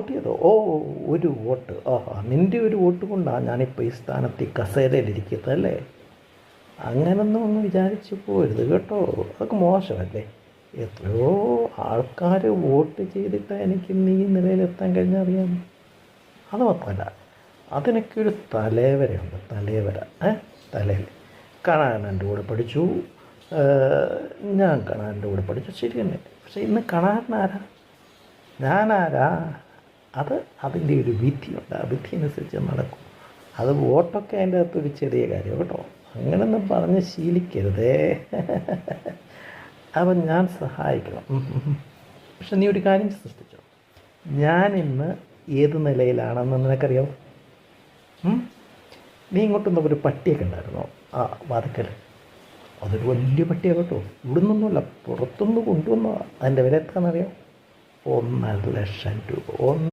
Vote ഓ ഒരു vote. ഓ നിന്റെ ഒരു വോട്ട് കൊണ്ടാണ് ഞാനിപ്പോൾ ഈ സ്ഥാനത്ത് ഈ കസേരയിലിരിക്കുന്നത് അല്ലേ? അങ്ങനൊന്നും ഒന്ന് വിചാരിച്ചു പോരുത് കേട്ടോ. അതൊക്കെ മോശമല്ലേ? എത്രയോ ആൾക്കാർ വോട്ട് ചെയ്തിട്ട് എനിക്ക് ഇന്ന് നീ നിലയിലെത്താൻ കഴിഞ്ഞാൽ അറിയാം അത് മാത്രമല്ല അതിനൊക്കെ ഒരു തലേവരയുണ്ട് തലേവര ഏ? തലയിൽ. കണാനന്റെ കൂടെ പഠിച്ചു. ഞാൻ കണാനന്റെ കൂടെ പഠിച്ചു. ശരി തന്നെ. പക്ഷേ ഇന്ന് കണാരനാരാ ഞാനാരാ? അത് അതിന്റെ ഒരു വിധിയുണ്ട്. ആ വിധി അനുസരിച്ച് നടക്കും. അത് വോട്ടൊക്കെ അതിന്റെ അകത്തൊരു ചെറിയ കാര്യം കേട്ടോ. അങ്ങനെയൊന്നും പറഞ്ഞ് ശീലിക്കരുതേ. അപ്പം ഞാൻ സഹായിക്കണം. പക്ഷെ നീ ഒരു കാര്യം സൃഷ്ടിച്ചോ. ഞാൻ ഇന്ന് ഏത് നിലയിലാണെന്ന് നിനക്കറിയാമോ ഉം? നീ ഇങ്ങോട്ടൊന്നും ഒരു പട്ടിയൊക്കെ ഉണ്ടായിരുന്നോ? ആ വാതക്കൽ. അതൊരു വലിയ പട്ടിയാണ് കേട്ടോ. ഇവിടെ നിന്നൊന്നുമല്ല പുറത്തുനിന്ന് കൊണ്ടുവന്നോ അതിന്റെ വില എത്രയാണെന്നറിയാം ഒന്നര ലക്ഷം രൂപ. ഒന്ന്